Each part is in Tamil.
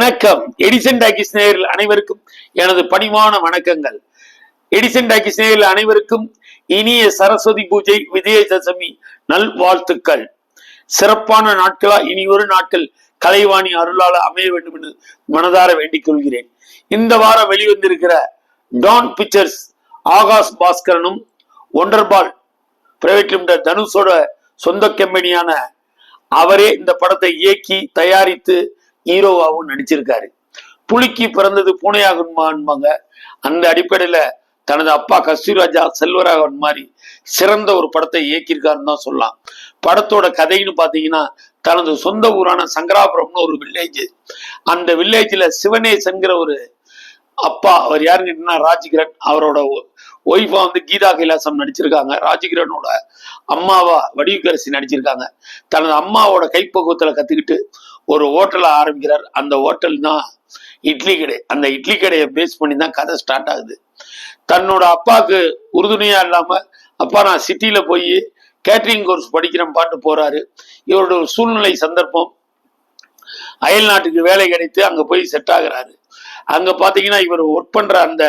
வணக்கம். எடிசன் டாக்கிஸ் நேயர்கள் அனைவருக்கும் எனது பணிவான வணக்கங்கள். எடிசன் டாக்கிஸ் நேயர்கள் அனைவருக்கும் இனிய சரஸ்வதி பூஜை விஜயதசமி நல்வாழ்த்துக்கள் சிறப்பான நாட்களா இனி ஒரு நாட்கள் கலைவாணி அருளால அமைய வேண்டும் என்று மனதார வேண்டிக் கொள்கிறேன் இந்த வாரம் வெளிவந்திருக்கிற டான் பிக்சர்ஸ் ஆகாஷ் பாஸ்கரனும் ஒண்டர்பால் பிரைவேட் லிமிடெட் தனுஷோட சொந்த கம்பெனியான அவரே இந்த படத்தை இயக்கி தயாரித்து ஹீரோவாகவும் நடிச்சிருக்காரு. புலிக்கு பிறந்தது பூனையாகுமான்பாங்க. அந்த அடிப்படையில தனது அப்பா கஸ்தூராஜா செல்வராகவன் மாதிரி சிறந்த ஒரு படத்தை இயக்கியிருக்காருன்னு தான் சொல்லலாம். படத்தோட கதைன்னு பார்த்தீங்கன்னா தனது சொந்த ஊரான சங்கராபுரம்னு ஒரு வில்லேஜ் அந்த வில்லேஜ்ல சிவனேசன்கிற ஒரு அப்பா அவர் யாருன்னு கேட்டீங்கன்னா ராஜ்கிரண் அவரோட ஒய்ஃபா வந்து கீதா கைலாசம் நடிச்சிருக்காங்க. ராஜ்கிரனோட அம்மாவா வடிவுக்கரசி நடிச்சிருக்காங்க. தனது அம்மாவோட கைப்பக்குவத்துல கத்துக்கிட்டு ஒரு ஹோட்டலை ஆரம்பிக்கிறார். அந்த ஹோட்டல் தான் இட்லி கடை. அந்த இட்லி கடையை பேஸ் பண்ணி தான் கதை ஸ்டார்ட் ஆகுது. தன்னோட அப்பாவுக்கு உறுதுணையா இல்லாம அப்பா நான் சிட்டியில போய் கேட்டரிங் கோர்ஸ் படிக்கிறேன் பாட்டு போறாரு. இவரோட சூழ்நிலை சந்தர்ப்பம் அயல் நாட்டுக்கு வேலை கிடைத்து அங்க போய் செட் ஆகுறாரு. அங்க பாத்தீங்கன்னா இவர் ஒர்க் பண்ற அந்த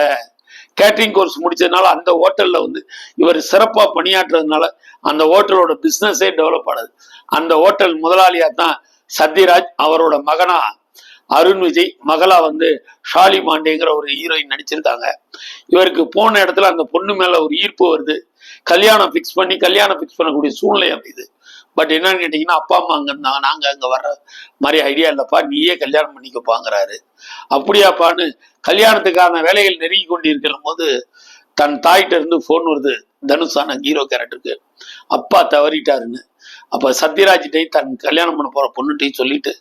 கேட்டரிங் கோர்ஸ் முடிச்சதுனால அந்த ஹோட்டல்ல வந்து இவர் சிறப்பா பணியாற்றுறதுனால அந்த ஹோட்டலோட பிஸ்னஸே டெவலப் ஆனது. அந்த ஹோட்டல் முதலாளியாக தான் சத்யராஜ் அவரோட மகனா அருண் விஜய் மகளா வந்து ஷாலி பாண்டேங்கிற ஒரு ஹீரோயின் நடிச்சிருக்காங்க. இவருக்கு போன இடத்துல அந்த பொண்ணு மேல ஒரு ஈர்ப்பு வருது. கல்யாணம் ஃபிக்ஸ் பண்ணி கல்யாணம் ஃபிக்ஸ் பண்ணக்கூடிய சூழ்நிலை அமையுது பட் என்னன்னு கேட்டீங்கன்னா அப்பா அம்மா அங்க இருந்தாங்க. நாங்க அங்க வர்ற மாதிரி ஐடியா இல்லப்பா நீயே கல்யாணம் பண்ணிக்கப்பாங்கிறாரு. அப்படியாப்பான்னு கல்யாணத்துக்கான வேலைகள் நெருங்கி கொண்டிருக்கிற போது தன் தாய்கிட்ட இருந்து ஃபோன் வருது. தனுஷான ஹீரோ கேரக்டருக்கு அப்பா தவறிட்டாருன்னு. அப்ப சத்யராஜ்கிட்டையும் தன் கல்யாணம் பண்ண போற பொண்ணுகிட்டையும் சொல்லிட்டு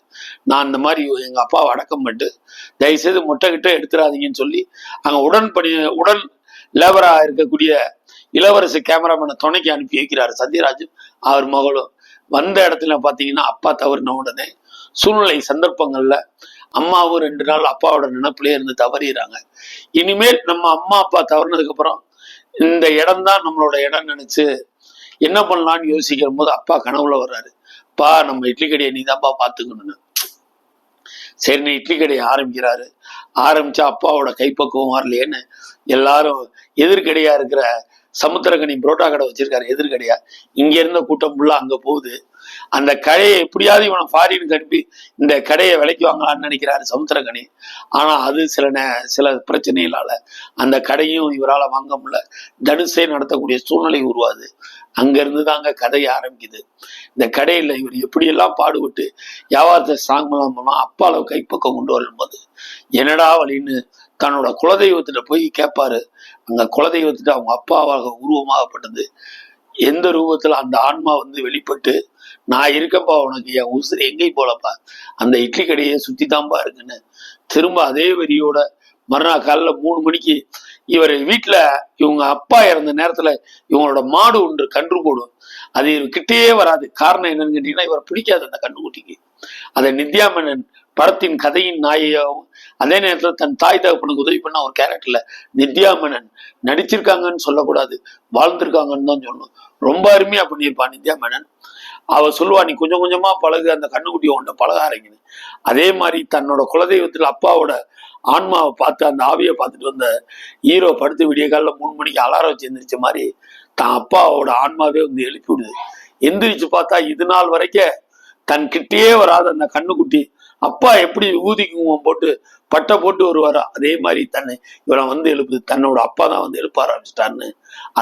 நான் இந்த மாதிரி எங்க அப்பாவை அடக்கம் பண்ணிட்டு தயவுசெய்து முட்டை கிட்ட எடுத்துடாதீங்கன்னு சொல்லி அங்க உடன் பணி உடன் லேபரா இருக்கக்கூடிய இளவரசி கேமராமேனை துணைக்கு அனுப்பி வைக்கிறாரு சத்யராஜ் அவர் மகளும். வந்த இடத்துல பாத்தீங்கன்னா அப்பா தவறின உடனே சூழ்நிலை சந்தர்ப்பங்கள்ல அம்மாவும் ரெண்டு நாள் அப்பாவோட நினப்பிலே இருந்து தவறிடுறாங்க இனிமேல் நம்ம அம்மா அப்பா தவறினதுக்கு அப்புறம் இந்த இடம் தான் நம்மளோட இடம் நினைச்சு என்ன பண்ணலாம்னு யோசிக்கிற போது அப்பா கனவுல வர்றாரு. பா நம்ம இட்லி கடையை நீ தான்ப்பா பாத்துக்கணும்னு. சரி நீ இட்லி கடையை ஆரம்பிக்கிறாரு. ஆரம்பிச்சா அப்பாவோட கைப்பக்குவம் வரலையேன்னு எல்லாரும் எதிர்கடையா இருக்கிற சமுத்திரகனி புரோட்டா கடை வச்சிருக்காரு எதிர்கடையா? இங்க இருந்த கூட்டம் ஃபுல்லா அங்க போகுது. அந்த கடையை எப்படியாவது இவனை ஃபாரினுக்கு அனுப்பி இந்த கடையை விலைக்கு வாங்கலாம்னு நினைக்கிறாரு சமுத்திரகனி. ஆனா அது சில நே சில பிரச்சனைகளால அந்த கடையும் இவரால வாங்க முடியல. தனுஷே நடத்தக்கூடிய சூழ்நிலை உருவாது அங்கிருந்து தாங்க கதையை ஆரம்பிக்குது. இந்த கடையில இவர் எப்படியெல்லாம் பாடுபட்டு வியாபாரத்தை ஸ்ட்ராங் அப்பா அளவு கைப்பக்கம் கொண்டு வரும்போது என்னடா வழின்னு தன்னோட குலதெய்வத்திட்ட போய் கேட்பாரு அந்த குலதெய்வத்திட்ட அவங்க அப்பாவாக உருவமாகப்பட்டது. எந்த ரூபத்துல அந்த ஆன்மா வந்து வெளிப்பட்டு நான் இருக்கப்பா உனக்கு என் உசுறு எங்கேயும் போலப்பா. அந்த இட்லி கடையை சுத்தி தான்ப்பா இருக்குன்னு. திரும்ப அதே வரியோட மறுநாள் காலைல மூணு மணிக்கு இவர் வீட்டுல இவங்க அப்பா இறந்த நேரத்துல இவங்களோட மாடு ஒன்று கன்று போடும். அது இவர் கிட்டேயே வராது. காரணம் என்னன்னு கேட்டீங்கன்னா இவரை பிடிக்காது அந்த கன்றுக்குட்டிக்கு. அதை நித்யா மேனன் படத்தின் கதையின் நாயையாகவும் அதே நேரத்துல தன் தாய் தகப்பனுக்கு உதவி பண்ண ஒரு கேரக்டர்ல நித்யா மேனன் நடிச்சிருக்காங்கன்னு சொல்லக்கூடாது. வாழ்ந்திருக்காங்கன்னு தான் சொல்லணும். ரொம்ப அருமையா பண்ணியிருப்பான் நித்யா அவ சொல்லுவா நீ கொஞ்சம் கொஞ்சமா பழகு அந்த கண்ணுக்குட்டி உன்ட்ட பழக ஆரங்கினு அதே மாதிரி தன்னோட குலதெய்வத்துல அப்பாவோட ஆன்மாவை பார்த்து அந்த ஆவியை பார்த்துட்டு வந்த ஹீரோ படுத்து விடிய காலில் மூணு மணிக்கு அலாரம் வச்சு எந்திரிச்ச மாதிரி தான் அப்பாவோட ஆன்மாவே வந்து எழுப்பி விடுது. எந்திரிச்சு பார்த்தா இது நாள் வரைக்கும் தன் கிட்டேயே வராத அந்த கண்ணுக்குட்டி அப்பா எப்படி ஊதி குங்குமம் போட்டு பட்டை போட்டு வருவாரோ அதே மாதிரி தன்னை இவனை வந்து எழுப்புது. தன்னோட அப்பா தான் வந்து எழுப்ப ஆரம்பிச்சிட்டான்னு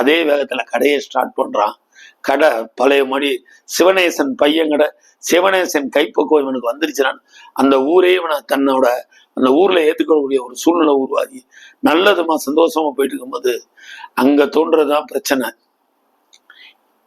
அதே வேகத்துல கடையை ஸ்டார்ட் பண்றான். கடை பழைய மொழி சிவனேசன் பையன் கடை சிவனேசன் கைப்பக்குவம் இவனுக்கு வந்துருச்சுனான். அந்த ஊரே இவனை தன்னோட அந்த ஊர்ல ஏற்றுக்கொள்ளக்கூடிய ஒரு சூழ்நிலை உருவாகி நல்லதுமா சந்தோஷமா போயிட்டு இருக்கும்போது அங்க தோன்றதுதான் பிரச்சனை.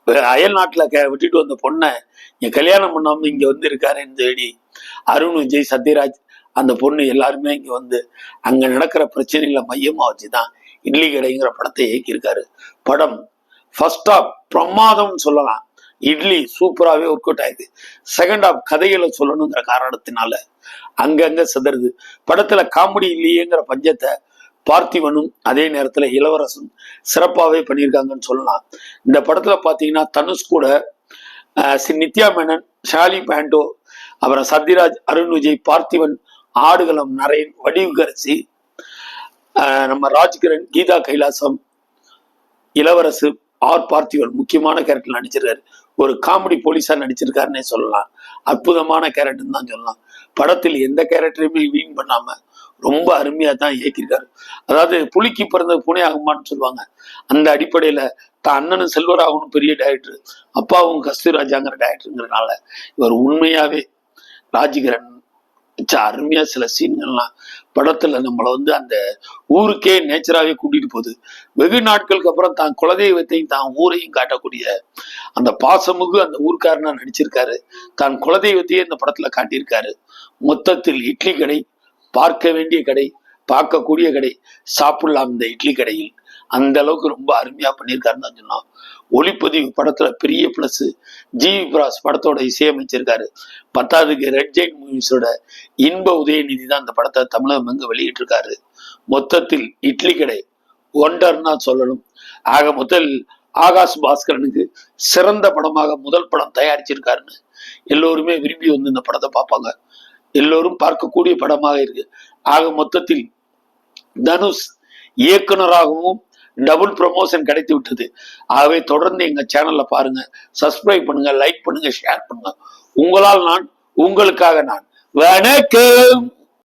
அயல் நாட்டுல க- விட்டுட்டு வந்த பொண்ணை என் கல்யாணம் பண்ணாம இங்க வந்து இருக்காருன்னு தேடி அருண் விஜய் சத்யராஜ் அந்த பொண்ணு எல்லாருமே இங்க வந்து அங்க நடக்கிற பிரச்சனைகளை மையமா வச்சுதான் இட்லி கடைங்கிற படத்தை இயக்கியிருக்காரு. படம் ஃபர்ஸ்ட் ஆஃப் பிரமாதம்னு சொல்லலாம். இட்லி சூப்பராகவே ஒர்க் அவுட் ஆயிடுது. செகண்ட் ஆஃப் கதைகளை சொல்லணுங்கிற காரணத்தினால அங்கங்க சிதறுது. படத்துல காமெடி இல்லையேங்கிற பஞ்சத்தை பார்த்திவனும் அதே நேரத்துல இளவரசன் சிறப்பாகவே பண்ணியிருக்காங்கன்னு சொல்லலாம். இந்த படத்துல பாத்தீங்கன்னா தனுஷ் கூட ஆஹ் நித்யா மேனன் ஷாலி பாண்டோ அப்புறம் சத்யராஜ் அருண் விஜய் பார்த்திவன் ஆடுகளம் நரேன் வடிவுகரசி நம்ம ராஜ்கிரண் கீதா கைலாசம் இளவரசு ஆர் பார்த்திவன் முக்கியமான கேரக்டர் நடிச்சிருக்காரு. ஒரு காமெடி போலீஸா நடிச்சிருக்காருன்னே சொல்லலாம். அற்புதமான கேரக்டர் தான் சொல்லலாம். படத்தில் எந்த கேரக்டரையுமே வீண் பண்ணாம ரொம்ப அருமையா தான் இயக்கியிருக்காரு. அதாவது புலிக்கு பிறந்த புனே ஆகுமான்னு சொல்லுவாங்க. அந்த அடிப்படையில தான் அண்ணனும் செல்வராகவும் பெரிய டைரக்டர் அப்பாவும் கஸ்தூராஜாங்கிற டைரக்டருங்கிறனால இவர் உண்மையாவே ராஜிகரன் அருமையா சில சீன்கள்லாம் படத்துல நம்மளை வந்து அந்த ஊருக்கே நேச்சராகவே கூட்டிட்டு போகுது. வெகு நாட்களுக்கு அப்புறம் தான் குலதெய்வத்தையும் தான் ஊரையும் காட்டக்கூடிய அந்த பாசமுகு அந்த ஊர்க்காரனா நடிச்சிருக்காரு. தான் குலதெய்வத்தையே இந்த படத்துல காட்டியிருக்காரு. மொத்தத்தில் இட்லி கடை பார்க்க வேண்டிய கடை பார்க்கக்கூடிய கடை சாப்பிடலாம் இந்த இட்லி கடையில். அந்த அளவுக்கு ரொம்ப அருமையா பண்ணியிருக்காருன்னு தான் சொன்னோம் ஒளிப்பதிவு படத்துல பெரிய பிளஸ் ஜிவி பிராஸ் படத்தோட இசையமைச்சிருக்காரு. பத்தாவதுக்கு ரெட் ஜெயின் மூவிஸோட இன்ப உதயநிதி தான் அந்த படத்தை தமிழகம் எங்க வெளியிட்டிருக்காரு. மொத்தத்தில் இட்லி கடை ஒண்டர்னா சொல்லணும். ஆக முதல் ஆகாஷ் பாஸ்கரனுக்கு சிறந்த படமாக முதல் படம் தயாரிச்சிருக்காருன்னு எல்லோருமே விரும்பி வந்து இந்த படத்தை பார்ப்பாங்க. எல்லோரும் பார்க்கக்கூடிய படமாக இருக்கு. ஆக மொத்தத்தில் தனுஷ் இயக்குனராகவும் டபுள் ப்ரொமோஷன் கிடைத்து விட்டது. ஆகவே தொடர்ந்து எங்க சேனல்ல பாருங்க சப்ஸ்கிரைப் பண்ணுங்க லைக் பண்ணுங்க ஷேர் பண்ணுங்க. உங்களால் நான் உங்களுக்காக நான். வணக்கம்!